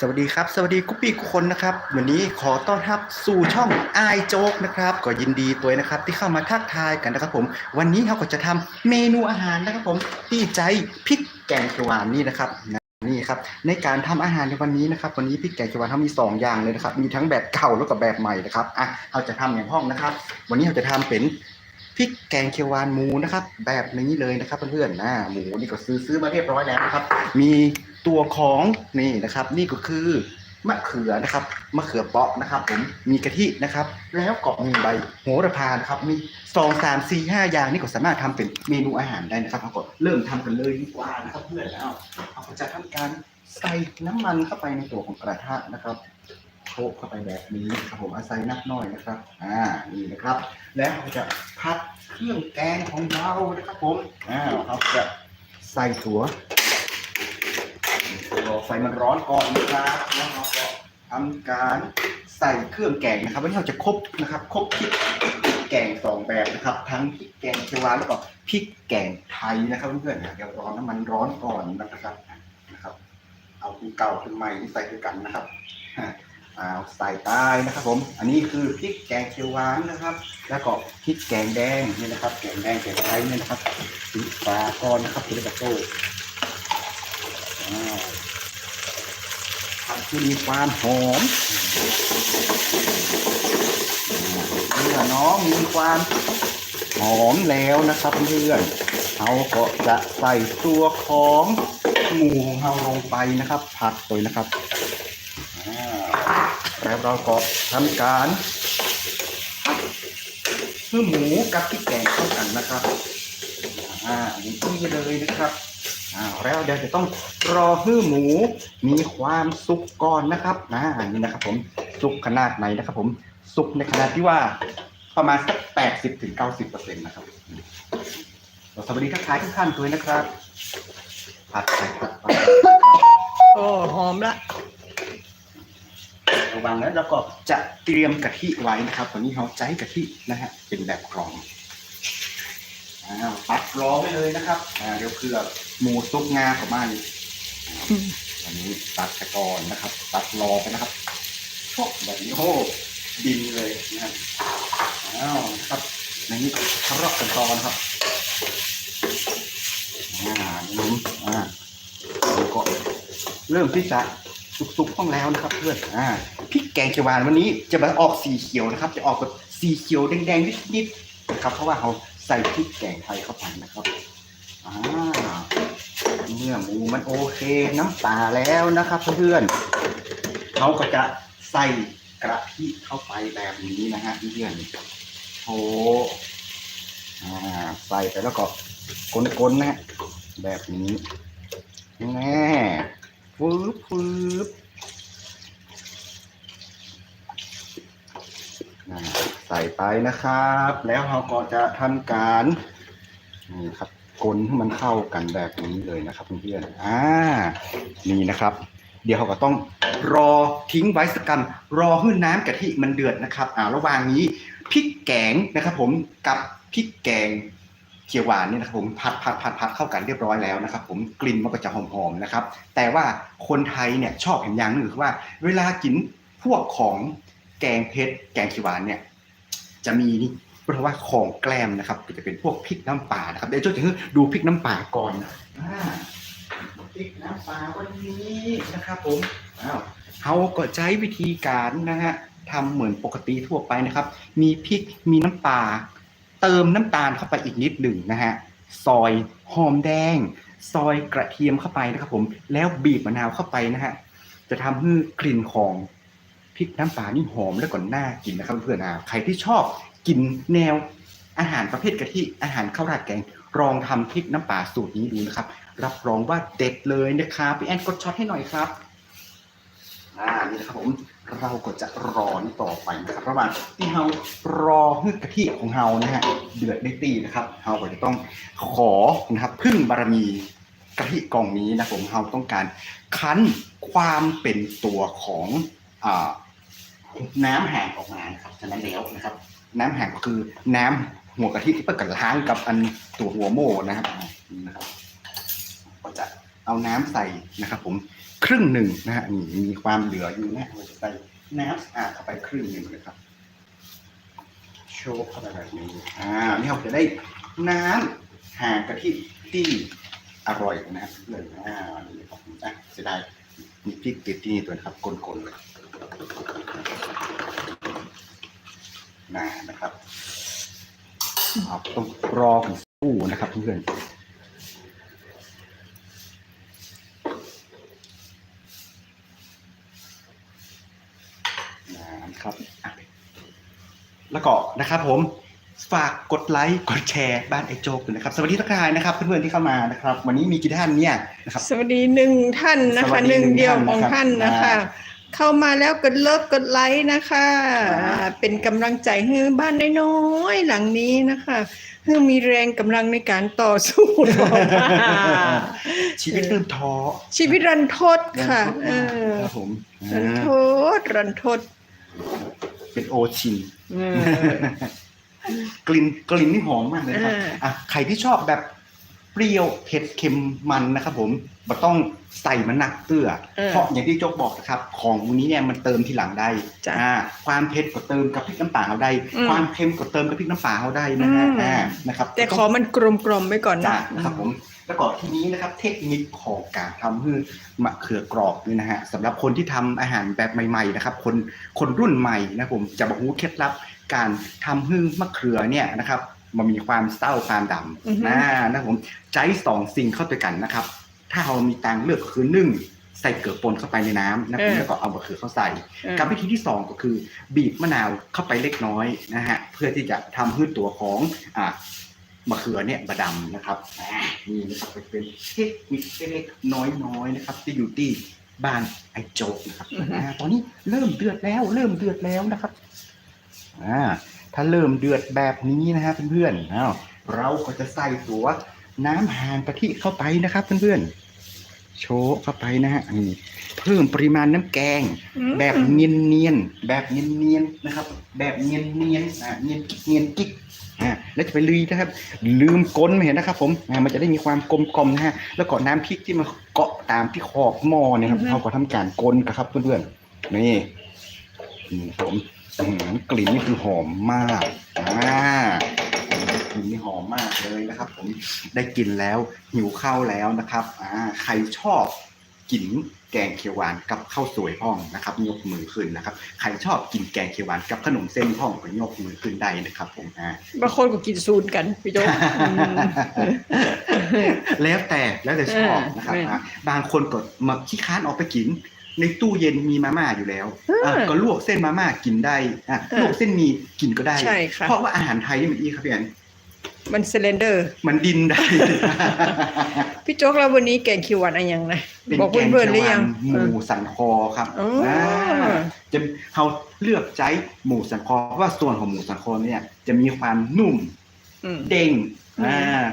สวัสดีครับ สวัสดีกุ๊ปปี้ทุคนนะครับ วันนี้ขอต้อนรับสู่ช่องไอโจ๊กนะครับ ก็ยินดีตัวนะครับ ที่เข้ามาทักทายกันนะครับผม วันนี้เราก็จะทำเมนูอาหารนะครับผมที่ใจพริกแกงเขียวหวานนี่นะครับนี่ครับในการทำอาหารในวันนี้นะครับ วันนี้พริกแกงเขียวหวานเขามีสองอย่างเลยนะครับ มีทั้งแบบเก่าแล้วก็แบบใหม่นะครับอะเราจะทำอย่างห้องนะครับ วันนี้เราจะทำเป็นพริกแกงเขียวหวานหมูนะครับ แบบนี้เลยนะครับเพื่อนๆนะหมูนี่ก็ซื้อซื้อมาเรียบร้อยแล้วนะครับ มี ตัวของนี่นะครับ นี่ก็คือมะเขือนะครับมะเขือเปาะนะครับ ผมมีกะทินะครับ แล้วก็มีใบโหระพานะครับ มีสองสามสี่ห้าอย่างนี่ก็สามารถทำเป็นเมนูอาหารได้นะครับเราก็เริ่มทำกันเลยดีกว่านะครับ เพื่อนแล้วเราก็จะทำการใส่น้ำมันเข้าไปในตัวของกระทะนะครับโขกเข้าไปแบบนี้ครับผมอาศัยนักน้อยนะครับ อ่านี่นะครับ แล้วเราจะพัดเครื่องแกงของเรานะครับผมอ่าเราจะใส่ตัว ไฟมันร้อนก่อนนะครับแล้วเราก็ทำการใส่เครื่องแกงนะครับวันนี้เราจะครบนะครับครบพริกแกงสองแบบนะครับ ทั้งพริกแกงเชวานแล้วก็พริกแกงไทยนะครับเพื่อนๆเดี๋ยวร้อนน้ำมันร้อนก่อนนะครับนะครับ เอาคือเก่าคือใหม่ที่ใส่ด้วยกันนะครับเอาใส่ใต้นะครับ ผม อันนี้คือพริกแกงเขียวหวานนะครับ แล้วก็พริกแกงแดงนี่นะครับ แกงแดงแกงไทยนี่นะครับปิดฝาก่อนนะครับคุณตะโก้ ทำให้มีความหอมเมื่อน้องมีความหอมแล้วนะครับเพื่อนเราก็จะใส่ตัวของหมูของเราลงไปนะครับ ผัดตัวนะครับแล้วเราก็ทำการผัดเพื่อหมูกับพริกแกงเข้ากันนะครับอ่าอย่างนี้เลยนะครับ อ่าแล้วเดี๋ยวจะต้องรอให้หมูมีความสุกก่อนนะครับนะนี่นะครับ ผมสุกขนาดไหนนะครับ ผมสุกในขนาดที่ว่าประมาณสักแปดสิบถึงเก้าสิบเปอร์เซ็นต์นะครับเราสวัสดีทักทายทุกท่านด้วยนะครับผัดไปผัดไปโอ้หอมละระวังแล้วเราก็จะเตรียมกะทิไว้นะครับวันนี้เราใช้กะทินะฮะเป็นแบบกรองอ้าว ตัดรอไว้เลยนะครับอ่าเดี๋ยวเพื่อหมูซุปงาของมานี่อันนี้ตัดตะกอนนะครับ ตัดรอไปนะครับโชกแบบนี้โอ้ดินเลยนะครับอ้าวนะครับในนี้ทะเลาะกันตอนครับอ่าลุ้มอ่าแล้วก็เริ่มที่จะสุกๆต้องแล้วนะครับ เพื่อนอ่าพริกแกงเขียวหวานวันนี้จะมาออกสีเขียวนะครับ จะออกแบบสีเขียวแดงๆนิดๆนะครับเพราะว่าเขา ใส่พริกแกงไทยเข้าไปนะครับอ่าเมื่อหมูมันโอเคน้ำตาแล้วนะครับเพื่อนๆเขาก็จะใส่กระทิเข้าไปแบบนี้นะฮะเพื่อนๆโอ้อ่าใส่ไปแล้วก็กลนๆนะฮะแบบนี้แน่ฟืบฟืบอ่าใส่ไปนะครับ แล้วเราก็จะทำการนี่ครับกลนให้มันเข้ากันแบบนี้เลยนะครับเพื่อนๆอ่านี่นะครับ เดี๋ยวเขาก็ต้องรอทิ้งไว้สักกัน รอให้น้ำกะทิมันเดือดนะครับอ่าระหว่างนี้พริกแกงนะครับ ผมกับพริกแกงเขียวหวานนี่นะครับผมผัดผัดผัดผัดเข้ากันเรียบร้อยแล้วนะครับ ผมกลิ่นมันก็จะหอมๆนะครับ แต่ว่าคนไทยเนี่ยชอบเห็นอย่างหนึ่งคือว่า เวลากินพวกของแกงเผ็ดแกงเขียวหวานเนี่ย จะมีนี่เพราะว่าของแกล้มนะครับก็จะเป็นพวกพริกน้ำปลานะครับเดี๋ยวจะให้ดูพริกน้ำปลาก่อนนะอ่าพริกน้ำปลาวันนี้นะครับผมอ้าวเขาก็ใช้วิธีการนะฮะทำเหมือนปกติทั่วไปนะครับ มีพริกมีน้ำปลาเติมน้ำตาลเข้าไปอีกนิดหนึ่งนะฮะซอยหอมแดง ซอยกระเทียมเข้าไปนะครับผมแล้วบีบมะนาวเข้าไปนะฮะจะทำให้กลิ่นของ พริกน้ำปลานี่หอมและก่อนน่ากินนะครับเพื่อนๆอ่าใครที่ชอบกินแนวอาหารประเภทกะทิอาหารข้าวราดแกงลองทำพริกน้ำปลาสูตรนี้ดูนะครับ รับรองว่าเด็ดเลยนะครับพี่แอนกดช็อตให้หน่อยครับอ่านี่นะครับผมเราก็จะรอนี่ต่อไปนะครับระหว่างที่เรารอให้กะทิของเรานะฮะเดือดได้ตีนะครับเราก็จะต้องขอนะครับพึ่งบารมีกะทิกล่องนี้นะผมเราต้องการคั้นความเป็นตัวของอ่า น้ำแห้งออกมานะครับฉะนั้นแล้วนะครับ น้ำแห้งก็คือน้ำหัวกะทิที่เปิดกันล้างกับอันตัวหัวโม่นะครับนะครับ ก็จะเอาน้ำใส่นะครับ ผมครึ่งหนึ่งนะฮะนี่มีความเหลืออยู่นะเราจะใส่น้ำสะอาดเข้าไปครึ่งหนึ่งเลยครับโชว์เข้าไปแบบนี้อ่านี่เราจะได้น้ำห่างกะทิที่อร่อยนะฮะเลยอ่านี่ครับอะเสียดายมีพริกติดที่นี่ตัวนะครับกลนๆเลย นะนะครับเอาต้องรอกันสู้นะครับเพื่อนนะครับอะแล้วก็นะครับผมฝากกดไลค์กดแชร์บ้านไอโจ๊กด้วยนะครับ สวัสดีทุกท่านนะครับเพื่อนๆที่เข้ามานะครับ วันนี้มีกี่ท่านเนี่ยนะครับ สวัสดีหนึ่งท่านนะสวัคะสดีหนึ่งหนึ่งเดียวท่านของนะครับท่านนะคะอ่า เข้ามาแล้วกดเลิฟกดไลค์นะคะอ่าอ่าเป็นกำลังใจให้บ้านน้อยๆหลังนี้นะคะเพื่อมีแรงกำลังในการต่อสู้ต่อมาชีวิตเริ่มท้อชีวิตรันทดค่ะเออครับผมรันทอ่าดรันทด เป็นโอชินเออกลิ่นกลิ่นนี่หอมมากเลยนะครับอ่าอะใครที่ชอบแบบเปรี้ยวเผ็ดเค็มมันนะครับผม มันต้องใส่มันหนักเตื้อเพราะอย่างที่โจ๊กบอกนะครับ ของพวกนี้เนี่ยมันเติมทีหลังได้จ้ะอ่าความเผ็ดก็เติมกับพริกน้ำปลาเขาได้อืมความเค็มก็เติมกับพริกน้ำปลาเขาได้นะฮะอืมอ่านะครับ แต่ขอมันกลมๆไว้ก่อนจ้านะนะครับผมแล้วก็ทีนี้นะครับเทคนิคของการทำคือมะเขือกรอบนี่นะฮะสำหรับคนที่ทำอาหารแบบใหม่ๆนะครับ คนคนรุ่นใหม่นะผมจะบอกรู้เคล็ดลับการทำฮึ่งมะเขือเนี่ยนะครับมันมีความเศร้าความดอือฮึำนะนะครับผมใจสองสิ่งเข้าด้วยกันนะครับ ถ้าเรามีตังค์เลือกก็คือหนึ่งใส่เกลือป่นเข้าไปในน้ำนะผมแล้วก็เอามะเขือเข้าใส่เออกับวิธีที่สองก็คือ บีบมะนาวเข้าไปเล็กน้อยนะฮะเพื่อที่จะทำให้ตัวของอ่ามะเขือเนี่ยบดำนะครับอ่านี่นะครับเป็นเทคนิคเล็กๆน้อยๆนะครับ ที่อยู่ที่บ้านไอโจ๊กนะครับอือฮึอ่าตอนนี้เริ่มเดือดแล้ว เริ่มเดือดแล้วนะครับอ่าถ้าเริ่มเดือดแบบนี้นะฮะเพื่อนๆอ้าวเราก็จะใส่ตัว น้ำหานกะทิเข้าไปนะครับเพื่อนๆ โชว์เข้าไปนะฮะนี่เพิ่มปริมาณน้ำแกงอืมแบบเนียนเนียนๆแบบเนียนเนียนๆนะครับ แบบเนียนเนียนๆอ่าเนียนกิ๊กเนียนกิ๊กอ่าแล้วจะไปลืยนะครับ ลืมก้นไม่เห็นนะครับ ผมอ่ามันจะได้มีความกลมกลมนะฮะแล้วก็น้ำพริกที่มาเกาะตามที่ขอบหม้อเนี่ยครับอือฮึเขาก็ทำการกลนนะครับเพื่อนๆนี่นี่ครับผมอื้อหือกลิ่นนี่คือหอมมากอ่า กลิ่นนี่หอมมากเลยนะครับ ผมได้กินแล้วหิวข้าวแล้วนะครับอ่าใครชอบกินแกงเขียวหวานกับข้าวสวยพ่องนะครับยกมือขึ้นนะครับใครชอบกินแกงเขียวหวานกับขนมเส้นพ่องก็ยกมือขึ้นได้นะครับผมอ่าบางคนก็กินซูนกันพี่โจ๊กอืมแล้วแต่แล้วแต่ชอบนะครับเอออะบางคนก็มาขี้ค้านออกไปกินในตู้เย็นมีมาม่าอยู่แล้วเอออะก็ลวกเส้นมาม่ากินได้อะเออลวกเส้นหมีกินก็ได้ใช่ค่ะเพราะว่าอาหารไทยนี่มันอีครับพี่อัน มันเซเลนเดอร์ มันดินได้ พี่โจ๊กแล้ววันนี้แกงเขียวหวานอะไรยังนะเป็นบอกแกงเพื่อนๆหเขียวรือหวายันงหมูสันคอครับอ๋ออ่าจะเขาเลือกใช้หมูสันคอเพราะว่าส่วนของหมูสันคอเนี่ยจะมีความนุ่มอืม เด้งอืม อ่า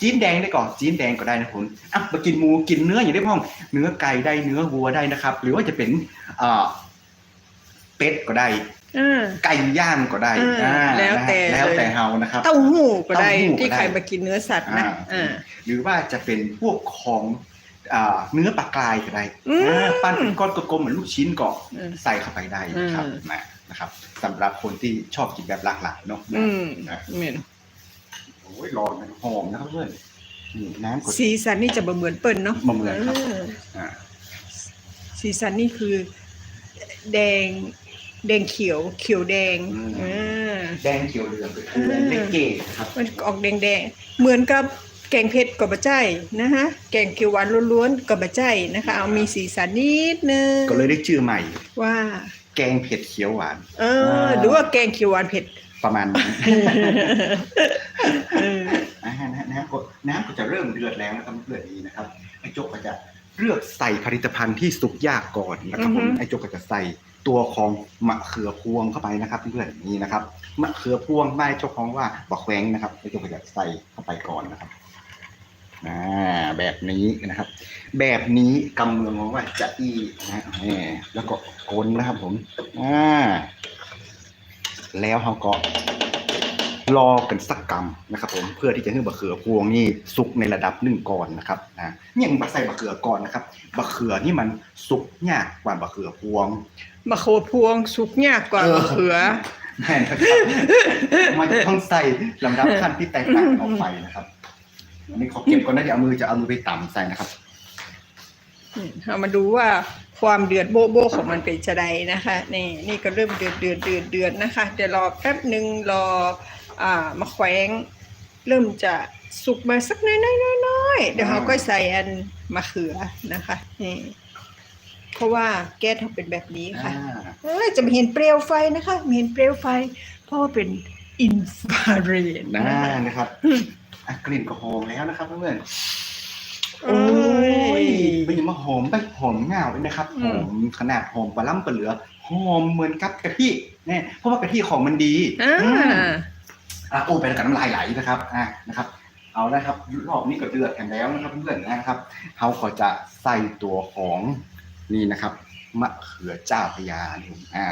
จีนแดงได้ก่อนจีนแดงก็ได้นะผมอะมากินหมูกินเนื้ออย่างได้พ่องเนื้อไก่ได้เนื้อวัวได้นะครับ หรือว่าจะเป็นเอ่อเป็ดก็ได้อ่า ไก่ย่างก็ได้อืมอ่าแล้วแต่นะฮะแล้วแต่เลยเฮานะครับเต้าหู้ก็ได้เต้าหู้ก็ได้ที่ใครมากินเนื้อสัตว์นะอ่าอ่าหรือว่าจะเป็นพวกของอ่าเนื้อปลากรายก็ได้อืมอ่าปั้นเป็นก้อนกลมๆเหมือนลูกชิ้นก็อืมใส่เข้าไปได้นะครับอืมนะนะครับสำหรับคนที่ชอบกินแบบหลากหลายเนาะอืมนะเหม็นโอ้ยร้อนนะหอมนะครับเพื่อนนี่น้ำกดสีสันนี่จะบ่เหมือนเปิ้ลเนาะบ่เหมือนครับอ่าสีสันนี่คือ แดง แดงเขียวเขียวแดงอืมอ่าแดงเขียวเหลืองก็คืออืมเลกเกตนะครับมันออกแดงๆเหมือนกับแกงเผ็ดกับบะใจนะฮะแกงเขียวหวานล้วนๆกับบะใจนะคะ เอามีสีสันนิดนึงก็เลยได้ชื่อใหม่ ว่า แกงเผ็ดเขียวหวาน เออหรือว่าแกงเขียวหวานเผ็ดประมาณนั้นเออนะฮะนะฮะนะฮะก็น้ำก็จะเริ่มเดือดแล้วนะครับเพื่อนนี้นะครับไอ้โจกก็จะเลือกใส่ผลิตภัณฑ์ที่สุกยากก่อนนะครับผมไอ้โจกก็จะใส่ ตัวของมะเขือพวงเข้าไปนะครับเพื่อนๆนี่นะครับมะเขือพวงไม่เจ้าของว่าบักแวงนะครับไอ้โจกก็จะใส่เข้าไปก่อนนะครับอ่าแบบนี้นะครับ แบบนี้กำลังมองว่าจะอีนะแล้วก็กลนนะครับผมอ่าแล้วเขาก็ รอกันสักกรรมนะครับผมเพื่อที่จะให้บะเขือพวงนี่สุกในระดับหนึ่งก่อนนะครับนะเนี่ยมันใส่บะเขือก่อนนะครับบะเขือนี่มันสุกยากกว่าบะเขือพวงมะเขือพวงสุกยากกว่าเออมะเขือแม่นนะครับมันจะต้องใส่ลำดับขั้นที่แตกต่างออกไปนะครับอันนี้ขอเก็บก่อนนะเดี๋ยวเอามือจะเอามือไปต่ำใส่นะครับเอามาดูว่าความเดือดโบะโบะของมันเป็นจะใดนะคะนี่นี่ก็เริ่มเดือดเดือดเดือดเดือดนะคะเดี๋ยวรอแป๊บหนึ่งรออ่า มะแขวง เริ่มจะสุกมาสักน้อยๆน้อยๆเดี๋ยวเราก็ใส่อันมะเขือนะคะนี่เพราะว่าแก๊สเขาเป็นแบบนี้ค่ะอ่าเอ้ยจะไม่เห็นเปลวไฟนะคะไม่เห็นเปลวไฟ เพราะว่าเป็นอินฟราเรดนะนะคะนะครับอะกลิ่นก็หอมแล้วนะครับเพื่อนๆโอ้โอ้ยยไปยินมาหอมไปหอมเงาเลยนะครับอืหมอมขนาดหอมปลาล่ำปลาเหลือหอมเหมือนกับกะทิเนี่ยเพราะว่ากะทิของมันดีอ่า อะโอ้ไปแล้วกันน้ำลายไหลนะครับอะนะครับ เอาละครับรอบนี้ก็เดือดกันแล้วนะครับเพื่อนๆนะครับเขาก็จะใส่ตัวของนี่นะครับมะเขือเจ้าพระยานี่อ่า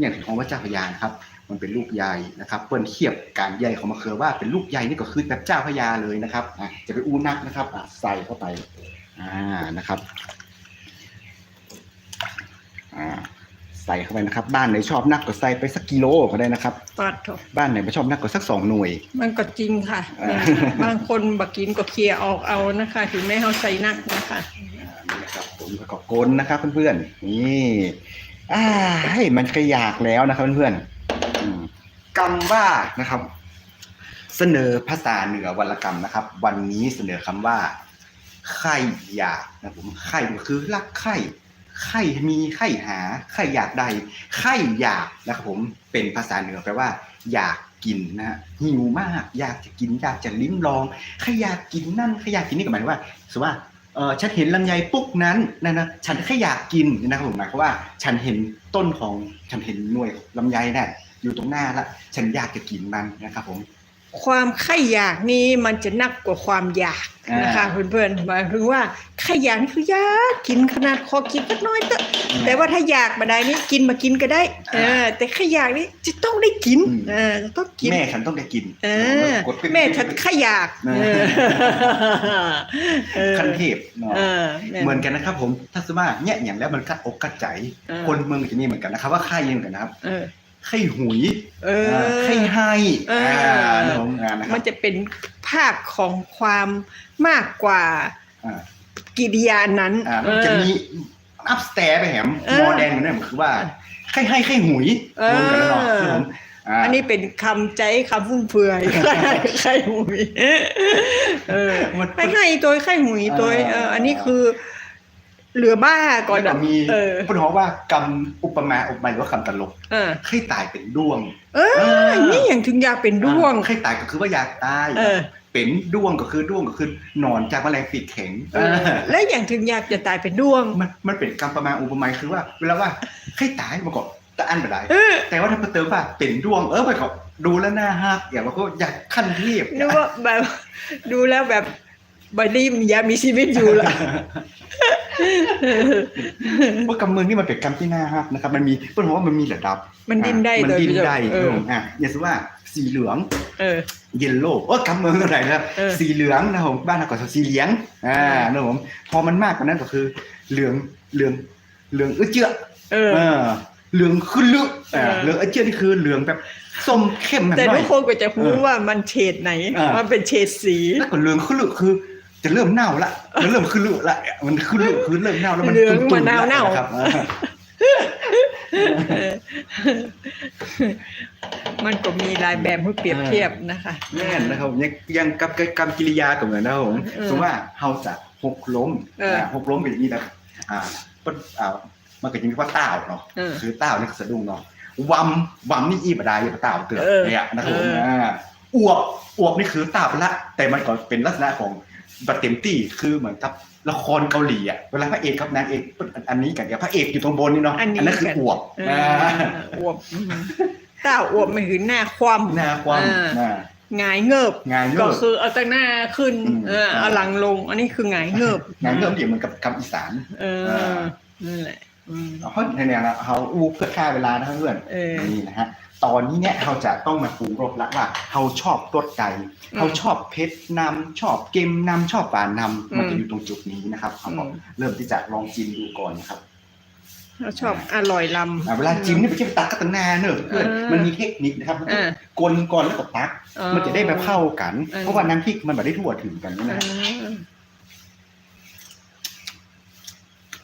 อย่างที่ของว่าเจ้าพระยานครับ มันเป็นลูกใหญ่นะครับเปิ้นเทียบการใหญ่ของมะเขือว่าเป็นลูกใหญ่นี่ก็คือแบบเจ้าพระยาเลยนะครับอะจะไปอู้นักนะครับอะใส่เข้าไปอ่านะครับอ่า ใส่เข้าไปนะครับ บ้านไหนชอบนักก็ใส่ไปสักกิโลก็ได้นะครับ ปัดเถอะบ้านไหนไม่ชอบนักก็สักสองหน่วย มันก็จริงค่ะอ่า บางคนบักกินก็เคลียร์ออกเอานะคะ ถึงแม้เขาใส่นักนะคะ อ่านี่นะครับผมก็กลนะครับเพื่อนๆนี่อ่าให้มันขยากแล้วนะครับเพื่อนๆอืมกรรมว่านะครับ เสนอภาษาเหนือวรรณกรรมนะครับ วันนี้เสนอคำว่าไข่อยากนะผมไข่ก็คือรักไข่ ไข่มีไข่หาไข่อยากใดไข่อยากนะครับผมเป็นภาษาเหนือแปลว่า อยากกินนะฮะหิวมากอยากจะกินอยากจะลิ้มลองใครอยากกินนั่นใครอยากกินนี่ก็หมายถึงว่าสมมติว่าเออฉันเห็นลำไยปุ๊กนั้นนะนะฉันแค่อยากกินนะครับผมหมายความว่า ฉันเห็นต้นของฉันเห็นหน่วยลำไยเนี่ยอยู่ตรงหน้าละฉันอยากจะกินมันนะครับผม ความใคร่อยากนี้มันจะนักกว่าความอยากนะคะอ่าเพื่อนๆหมายถึงว่าใครอยากนี่คืออยากกินขนาดคอกินสักน้อยเถอะแต่ว่าถ้าอยากมาได้นี่กินมากินก็ได้เออแต่ใครอยากนี่จะต้องได้กินอืมเออจะต้องกินแม่ฉันต้องได้กินเออกดปิ๊บแม่ฉันใครอยากนะเออเออขั้นเทพเนาะเออแเหมือนกันนะครับ ผมถ้าสมมติว่าเนี่ยอย่างแล้วมันกัดอกกัดใจเออคนเมืองจะมีเหมือนกันนะครับ ว่าไข่เหมือนกันนะครับเออ ไข่หุยเออไข่ให้เอออ่าน้องงานนะครัมับนจะเป็นภาคของความมากกว่าอ่ากิริยานั้นอ่ามันจะมีอัพสเตร์ไปแหมเออมอแดงมันเนี่ยมันคือว่าไข่ให้ไข่หุยเออรวมกันแล้วเนาะคือผมอ่าอันนี้เป็นคำใจคำฟุ่มเฟือยไข่หุยเออมันไข่ไข่ตัวไข่หุยตัวเอออันนี้คือ เหลือบ้าก่อนแล้วอะก็มีเออพูดถึงว่ากำอุปมาอุปไมยหรือว่าคำตลกเออไข่ตายเป็นด้วง เออ นี่อย่างถึงอยากเป็นด้วงไข่ตายก็คือว่าอยากตายเออเป็นด้วงก็คือด้วงก็คือนอนจากแมลงปีกแข็งเออและอย่างถึงอยากจะตายเป็นด้วง มันมันเป็นกรรมประมาณอุปมาคือว่าเวลาว่าไข่ตายมันก็ตะอันไปได้เออแต่ว่าถ้าเติมว่าเป็นด้วงเออไปก็ดูแล้วน่าฮักอย่างว่าก็อยากขั้นเทียบนึกว่าแบบดูแล้วแบบบัดนี้มันยังมีชีวิตอยู่ละ ว่ากำเมืองนี่มันเป็นกรรมที่น่าฮักนะครับ มันมีเพื่อนบอกว่ามันมีระดับ มันดิ้นได้อะมันโดยดิ้นประโยชน์ได้เอออะอย่างเช่นว่าสีเหลืองเออเยลโล่เออกำเมืองอะไรนะครับเออสีเหลืองนะครับผมบ้านเราก็สีเหลืองอ่าเออนะครับผมพอมันมากกว่านั้นก็คือเหลืองเหลืองเหลืองเอื้อเจือเออเออเหลืองขึ้นลึกอ่าเออเหลืองเอื้อเจือนี่คือเหลืองแบบส้มเข้มหน่แต่อทุยกคนก็จะรู้เออว่ามันเฉดไหนอ่ามัมันเป็นเฉดสีแล้วก็เหลืองขึ้นลึกคือ จะเริ่มเน่าละมันเริ่มขึ้นลึกละมันขึ้นลึกคือเริ่มเน่าแล้วมันเหลืองตุ่ๆมะนาวเน่าละครับอ่าเออมันก็มีหลายแบบให้เปรียบเทียบนะคะแน่นนะครับยังยังกับกรรมกิริยาตรงนั้นนะครับผมเออสมมติว่าเฮาจะหกล้มเอออ่าหกล้มเป็นอย่างนี้นะอ่าปะอ่ามันก็จะมีว่าต้าวเนาะเออคือต้าวนี่คือสะดุ้งเนาะวัมวัมนี่อีบดายอย่าต้าวเตือนเออเนี่ยนะครับผมเอออ่อ่าอวบอวบนี่คือต้าวไปละ แต่มันก็เป็นลักษณะของ บัตเต็มตี้คือเหมือนกับละครเกาหลีอะเวลาพระเอกกับนางเอกอันนี้กันเดียวพระเอกอยู่ตรงบนนี่เนาะอันนี้นั้นคือกันอวบเอออ่าอวบอืมเต้าอวบไม่ถึงหน้าคว่ำหน้าความอ่าหน้าหงายเงิบงานเงืก็อบคือเอาตั้งหน้าขึ้นอืมเออเอาหลังลง อันนี้คือหงายเงิบงานเงือบเดี๋ยวเหมือนกับคำอีสานเออ่าอนั่นแหละอืมเพราะในเนี่ยนะเขาอู้เพื่อฆ่าเวลานะครับเพื่อนเออนี่นะฮะ ตอนนี้เนี่ยเราจะต้องมาปรุงรสละว่าเราชอบรสใดอืมเราชอบเผ็ดนำชอบเค็มนำชอบหวานนำมันอืมจะอยู่ตรงจุดนี้นะครับเราก็อืมเริ่มที่จะลองจิ้มดูก่อนนะครับเราชอบอร่อยลอ่าำเวลาจิ้มเนี่ยไปจิ้มตักกระตังนาเนอะเพื่อนเออมันมีเทคนิคนะครับอ่ากลก่อนแล้วก็ตักอ๋อมันจะได้แบบเข้ากันเออเพราะว่าน้ำพริกมันแบบได้ทั่วถึงกันอ่านะ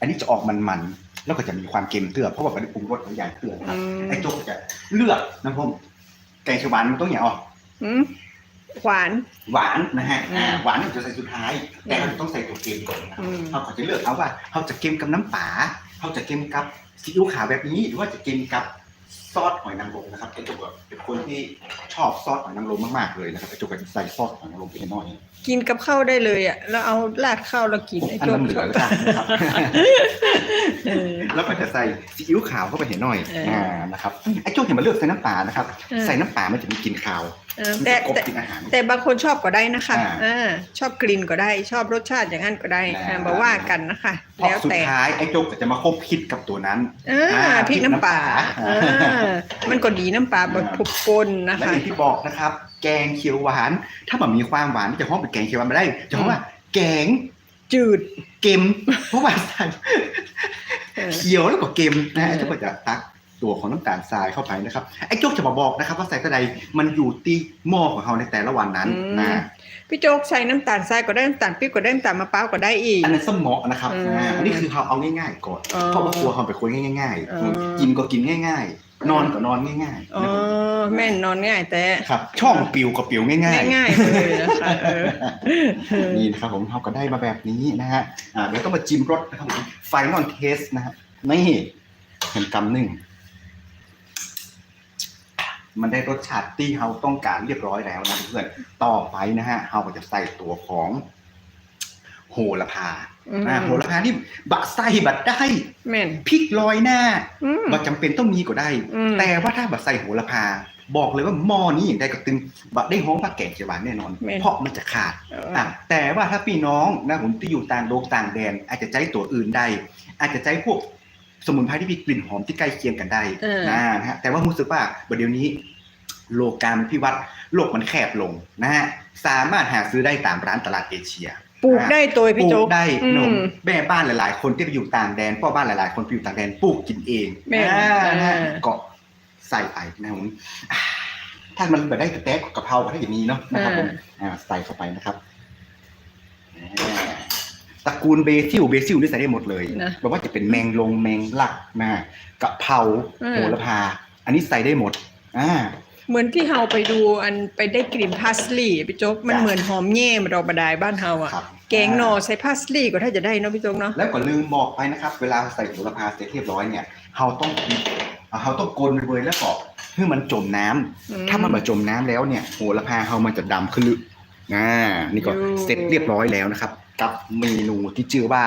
อันนี้จะออกมันๆ แล้วก็จะมีความเค็มเตื้อเพราะว่ามันได้ปรุงรสหลายอย่างเตื้อนะครับอืมไอ้โจ๊กจะเลือกนะผมแกงเขียวหวานมันต้องอย่างออกอืมหวาน หวานนะฮะอืมอ่าหวานเนี่ยจะใส่สุดท้าย แต่เราต้องใส่ตัวเค็มก่อนนะครับอืมเราก็จะเลือกเอาว่าเราจะเค็มกับน้ำปลาเราจะเค็มกับซีอิ๊วขาวแบบนี้หรือว่าจะเค็มกับ ซอสหอยนางรมนะครับไอ้โจ๊กอะเป็นคนที่ชอบซอสหอยนางรมมากๆเลยนะครับไอ้โจ๊กก็จะใส่ซอสหอยนางรมไปหน่อยกินกับข้าวได้เลยอะแล้วเอาราดข้าวแล้วกินไอ้อันโจ๊กน้ำเหลือแล้วกันนะครับ เออ แล้วก็จะใส่ซีอิ๊วขาวเข้าไปเห็นหน่อยเอออ่อ่านะครับไอ้โจ๊กเห็นมาเลือกใส่น้ำปลานะครับ เออ ใส่น้ำปลามันจะมีกลิ่นคาว เออมันแต่จะกลบแต่กลิ่นอาหาร แต่บางคนชอบก็ได้นะคะอ่าอ่าชอบกลิ่นก็ได้ ชอบรสชาติอย่างนั้นก็ได้อ่า อ่าบอกว่ากันนะคะ เพราะแล้วสุดแต่ ท้ายไอ้โจ๊กก็จะมาคบคิดกับตัวนั้นอ่าอ่าพริกน้ำปลาพริกน้ำปลาอ่ามันก็ดีน้ำปลาแบบอ่าทุกปนนะและคะอย่างที่บอกนะครับ แกงเขียวหวาน ถ้ามันมีความหวานจะห้องเป็นแกงเขียวหวานไม่ได้จะห้องว่าแกงจืดเค็มเพราะว่าใส่เออ เขียวแล้วก็เค็มนะฮะเออไอ้โจ๊กก็จะตัก ตัวของน้ำตาลทรายเข้าไปนะครับไอ้โจ๊กจะมาบอกนะครับ ว่าใส่กระไดมันอยู่ที่หม้อของเขาในแต่ละวันนั้นนะพี่โจ๊กใส่น้ำตาลทรายก็ได้น้ำตาลปี๊บก็ได้น้ำตาลมะพร้าวก็ได้อีก อันนั้นสมอนะครับอืมอ่าอันนี้คือเขาเอาง่ายๆก่อนอ๋อเพราะว่าครัวเขาเป็นคนง่ายอ๋อๆกินก็กินง่าย ๆนอนก็นอนง่ายๆอ๋อนะครับแม่นนอนง่ายแต่ ครับ ช่องปิวก็ปิวง่ายๆง่ายๆเลยนะคะเออเออนี่นะครับผมเขาก็ได้มาแบบนี้นะฮะ อ่าเดี๋ยวต้องมาจิ้มรสนะครับผมไฟนอลเทสนะฮะนี่เห็นกำหนึ่ง มันได้รสชาติที่เราต้องการเรียบร้อยแล้วนะเพื่อนๆต่อไปนะฮะเราก็จะใส่ตัวของโหระพาอืมอ่าโหระพานี่บะไส้บัดได้แม่นพริกลอยหน้าอืมบัดจำเป็นต้องมีก็ได้อืมแต่ว่าถ้าบัดใส่โหระพา บอกเลยว่าหม้อนี้อย่างใดก็ตึงบัดได้ห้องผักแกงเขียวหวานแน่นอนแม่นเพราะมันจะขาดเอออะแต่ว่าถ้าพี่น้องนะผมที่อยู่ต่างโลกต่างแดน อาจจะใช้ตัวอื่นได้ อาจจะใช้พวก สมุนไพรที่มีกลิ่นหอมที่ใกล้เคียงกันได้เออนะนะฮะแต่ว่ารู้สึกว่าประเดี๋ยวนี้ โลกการพิวัตรโลกมันแคบลงนะฮะสามารถหาซื้อได้ตามร้านตลาดเอเชียปลูกได้ตัวปพี่ลูโจ๊กกได้อืหนมมแม่บ้านหลาย ๆ คนที่ไปอยู่ต่างแดนพ่อบ้านหลาย ๆ คนไปอยู่ต่างแดนปลูกกินเองแม่อ่านะฮะเออก็ใส่ไปนะครับผมอ่าถ้ามันแบบได้กระแตกกะเพราถ้าอย่างนี้เนาะนะครับผมอ่าใส่เข้าไปนะครับอ่า ตระกูลเบซิลเบซิลนี่ใส่ได้หมดเลยนะแบบว่าจะเป็นแมงลงแมงลักนะกะเพราอืม โหระพา อันนี้ใส่ได้หมดอ่า เหมือนที่เฮาไปดูอันไปได้กลิ่นพาสลีย์พี่โจ๊กมันจ้ะเหมือนหอมแย่มดอกบดายบ้านเฮาอะครับ แกงหน่อใส่พาสลีย์ก็ถ้าจะได้เนาะพี่โจ๊กเนาะ แล้วก็ลืมบอกไปนะครับ เวลาใส่โหระพาเสร็จเรียบร้อยเนี่ยเราต้องเราต้องกลนไปเลยแล้วก็ให้มันจมน้ำอืถ้ามันมาจมน้ำแล้วเนี่ยโหระพาเรามันจะดำขึ้นลึกอ่านี่ก็อยู่ เสร็จเรียบร้อยแล้วนะครับ กับเมนูที่ชื่อว่า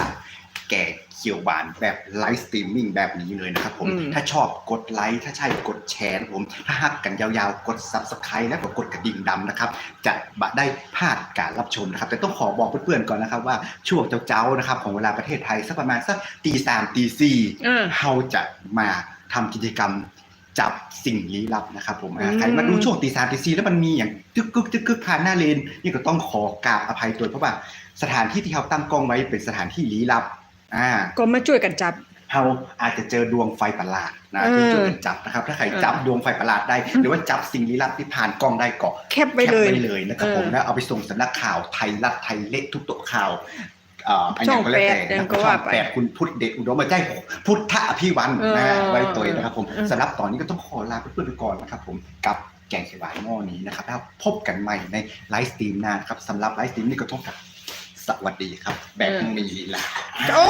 แกงเขียวหวานแบบไลฟ์สตรีมมิ่งแบบนี้เลยนะครับผม อืม ถ้าชอบกดไลค์ถ้าใช่กดแชร์นะครับผม ถ้าฮักกันยาวๆ กด Subscribe แล้วก็กดกระดิ่งดำนะครับ จะบะได้พลาดการรับชมนะครับ แต่ต้องขอบอกเพื่อนๆก่อนนะครับว่าช่วงเจ้าๆนะครับของเวลาประเทศไทยสักประมาณสักตีสามตีสี่อ่าเราจะมาทำกิจกรรม จับสิ่งลี้ลับนะครับผมอ่าอืมใครมาดูช่วงตีสามตีสี่แล้วมันมีอย่างตึกกึกตึกกึกผ่านหน้าเลนนี่ก็ต้องขอกราบอภัยตัวเพราะว่าสถานที่ที่เราตั้งกล้องไว้เป็นสถานที่ลี้ลับ อ่า ก็มาช่วยกันจับเราอาจจะเจอดวงไฟประหลาดนะเออที่ช่วยกันจับนะครับ ถ้าใครจับดวงไฟประหลาดได้ หรือว่าจับสิ่งลี้ลับที่ผ่านกล้องได้ก็แคปไว้เลยแคปไว้เลยนะครับเออผมแล้วเอาไปส่งสำนักข่าวไทยรัฐไทยเล็กทุกตัวข่าวเอ่ออันช่นี้องก็แล้วแต่แปดยังนะก็ช่ว่าองไปแปดคุณพุทธเดชอุดมมาใจพุทธอภิวันเออนะไว้ตัวเองนะครับผมเออสำหรับตอนนี้ก็ต้องขอลาเพื่อนๆไปก่อนนะครับผมกับแกงเขียวหวานหม้อนี้นะครับแล้วพบกันใหม่ในไลฟ์สตรีมหน้านะครับสำหรับไลฟ์สตรีมนี่ก็ต้องกับ สวัสดีครับ แบบมีลีลาโอ้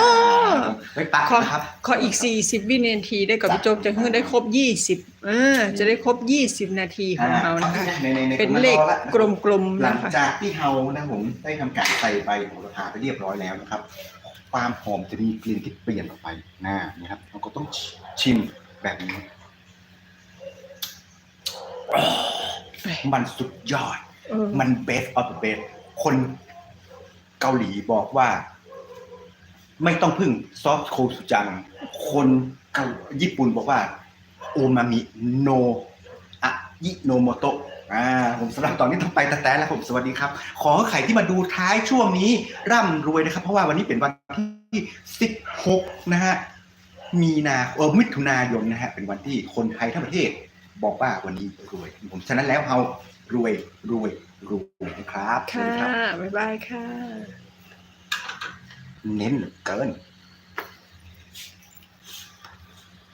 ไว้ปะขอนะครับขออีก 40 วินาทีได้กับพี่โจ๊กจะเพิ่งได้ครบ 20อ่าจะได้ครบ 20 นาทีของเรานะคะในในในเป็นเลขกลมๆหลันะงคะจากที่เฮานะผมได้ทำการใส่ใบโหระพาไปเรียบร้อยแล้วนะครับ ความหอมจะมีกลิ่นที่เปลี่ยนออกไปนะนะครับเราก็ต้องชิมแบบนี้ มันสุดยอดเออมัน best of the best คน เกาหลีบอกว่า ไม่ต้องพึ่งซอสโคสุจัง คนเกาญี่ปุ่นบอกว่าโอมามิโนยิโนโมโตะอ่าผมสำหรับตอนนี้ต้องไปแต่แต่แล้วผมสวัสดีครับ ขอให้ใครที่มาดูท้ายช่วงนี้ ร่ำรวยนะครับ เพราะว่าวันนี้เป็นวันที่ 16 นะฮะมีนาเออมิถุนายนนะฮะเป็นวันที่คนไทยทั้งประเทศ บอกว่าวันนี้รวย ผมฉะนั้นแล้วเฮารวยรวย รวยนะครับสวัสค่ะดีครับบ๊ายบายค่ะ เน้นเหลือเกิน